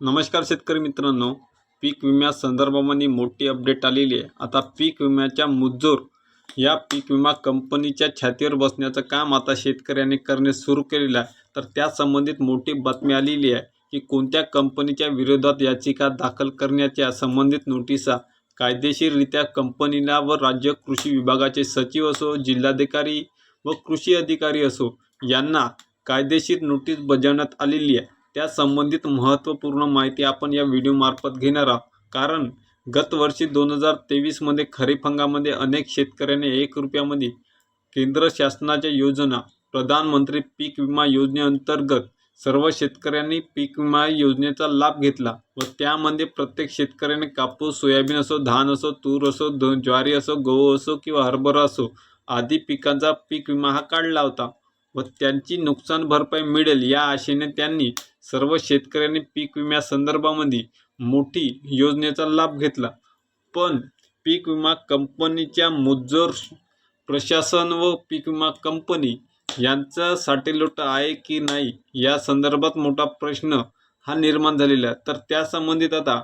नमस्कार शेतकरी मित्रांनो पीक विम्या संदर्भामध्ये मोठी अपडेट आलेली आहे. आता पीक विम्याच्या मुजोर या पीक विमा कंपनीच्या छातीवर बसण्याचं काम आता शेतकऱ्यांनी करणे सुरू केलेलं आहे. तर त्या संबंधित मोठी बातमी आलेली आहे की कोणत्या कंपनीच्या विरोधात याचिका दाखल करण्याच्या संबंधित नोटिसा कायदेशीररित्या कंपनीला व राज्य कृषी विभागाचे सचिव असो जिल्हाधिकारी व कृषी अधिकारी असो यांना कायदेशीर नोटीस बजावण्यात आलेली आहे. त्या संबंधित महत्त्वपूर्ण माहिती आपण या व्हिडिओमार्फत घेणार आहोत. कारण गतवर्षी दोन हजार तेवीसमध्ये खरीप हंगामध्ये अनेक शेतकऱ्यांनी एक रुपयामध्ये केंद्र शासनाच्या योजना प्रधानमंत्री पीक विमा योजनेअंतर्गत सर्व शेतकऱ्यांनी पीक विमा योजनेचा लाभ घेतला व त्यामध्ये प्रत्येक शेतकऱ्याने कापूस सोयाबीन असो धान असो तूर असो द ज्वारी असो गहू असो किंवा हरभरा असो आदी पिकांचा पीक विमा हा काढला होता व त्यांची नुकसान भरपाई मिळेल या आशेने त्यांनी सर्व शेतकऱ्यांनी पीक विम्यासंदर्भामध्ये मोठी योजनेचा लाभ घेतला. पण पीक विमा कंपनीच्या मुजोर प्रशासन व पीक विमा कंपनी यांचा साटेलोट आहे की नाही या संदर्भात मोठा प्रश्न हा निर्माण झालेला आहे. तर त्या संबंधित आता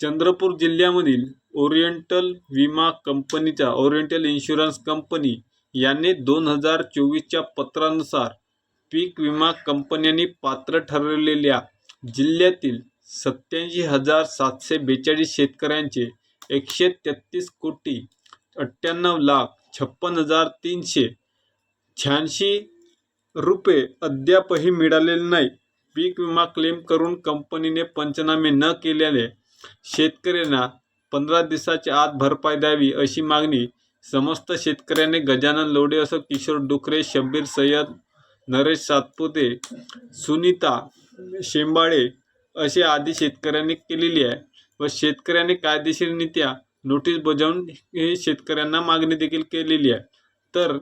चंद्रपूर जिल्ह्यामधील ओरिएंटल विमा कंपनीचा ओरिएंटल इन्शुरन्स कंपनी यांनी दोन हजार चोवीसच्या पत्रानुसार पीक विमा कंपन्यांनी पात्र ठरवलेल्या जिल्ह्यातील सत्याऐंशी हजार सातशे बेचाळीस शेतकऱ्यांचे एकशे तेहतीस कोटी अठ्ठ्याण्णव लाख छप्पन हजार तीनशे शहाऐंशी रुपये अद्यापही मिळालेले नाही. पीक विमा क्लेम करून कंपनीने पंचनामे न केल्याने शेतकऱ्यांना पंधरा दिवसाच्या आत भरपाई द्यावी अशी मागणी समस्त शेतकऱ्यांनी गजानन लोढे असो किशोर डुकरे शब्बीर सय्यद नरेश सातपुते सुनीता शेंबाळे असे आदी शेतकऱ्यांनी केलेली आहे. व शेतकऱ्यांनी कायदेशीररित्या नोटीस बजावून हे शेतकऱ्यांना मागणी देखील केलेली आहे. तर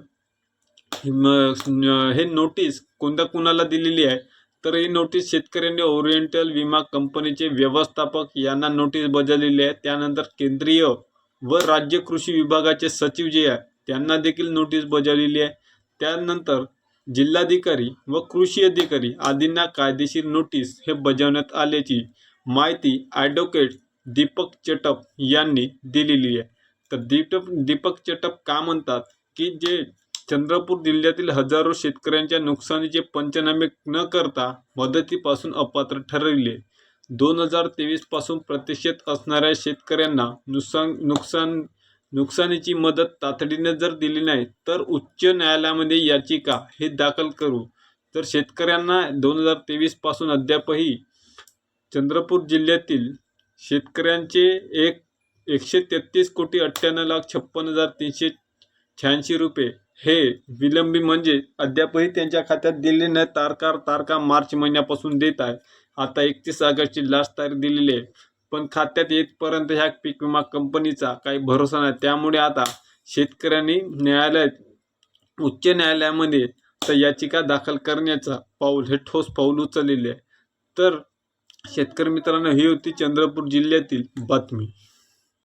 हे नोटीस कोणत्या कुणाला दिलेली आहे? तर ही नोटीस शेतकऱ्यांनी ओरिएंटल विमा कंपनीचे व्यवस्थापक यांना नोटीस बजावलेली आहे. त्यानंतर केंद्रीय व राज्य कृषी विभागाचे सचिव जे आहे त्यांना देखील नोटीस बजावलेली आहे. त्यानंतर जिल्हाधिकारी व कृषी अधिकारी आदींना कायदेशीर नोटीस हे बजावण्यात आल्याची माहिती ॲडव्होकेट दीपक चटप यांनी दिलेली आहे. तर दीपक दीपक चटप का म्हणतात की जे चंद्रपूर जिल्ह्यातील हजारो शेतकऱ्यांच्या नुकसानीचे पंचनामे न करता मदतीपासून अपात्र ठरविले. दोन हजार तेवीसपासून प्रतीक्षेत असणाऱ्या शेतकऱ्यांना नुकसान नुकसान नुकसानीची मदत तातडीने जर दिली नाही तर उच्च न्यायालयामध्ये याचिका हे दाखल करू. तर शेतकऱ्यांना दोन हजार तेवीसपासून अद्यापही चंद्रपूर जिल्ह्यातील शेतकऱ्यांचे एक एकशे तेहतीस कोटी अठ्ठ्याण्णव लाख छप्पन हजार तीनशे शहाऐंशी रुपये हे विलंबी म्हणजे अद्यापही त्यांच्या खात्यात दिले नाही तारकार तारका मार्च महिन्यापासून देत आहे. आता एकतीस ऑगस्टची लास्ट तारीख दिलेली आहे. पण खात्यात येतपर्यंत ह्या पीक विमा कंपनीचा काही भरोसा नाही. त्यामुळे आता शेतकऱ्यांनी न्यायालयात उच्च न्यायालयामध्ये तर याचिका दाखल करण्याचा पाऊल हे ठोस पाऊल उचललेले आहे. तर शेतकरी मित्रांनो ही होती चंद्रपूर जिल्ह्यातील बातमी.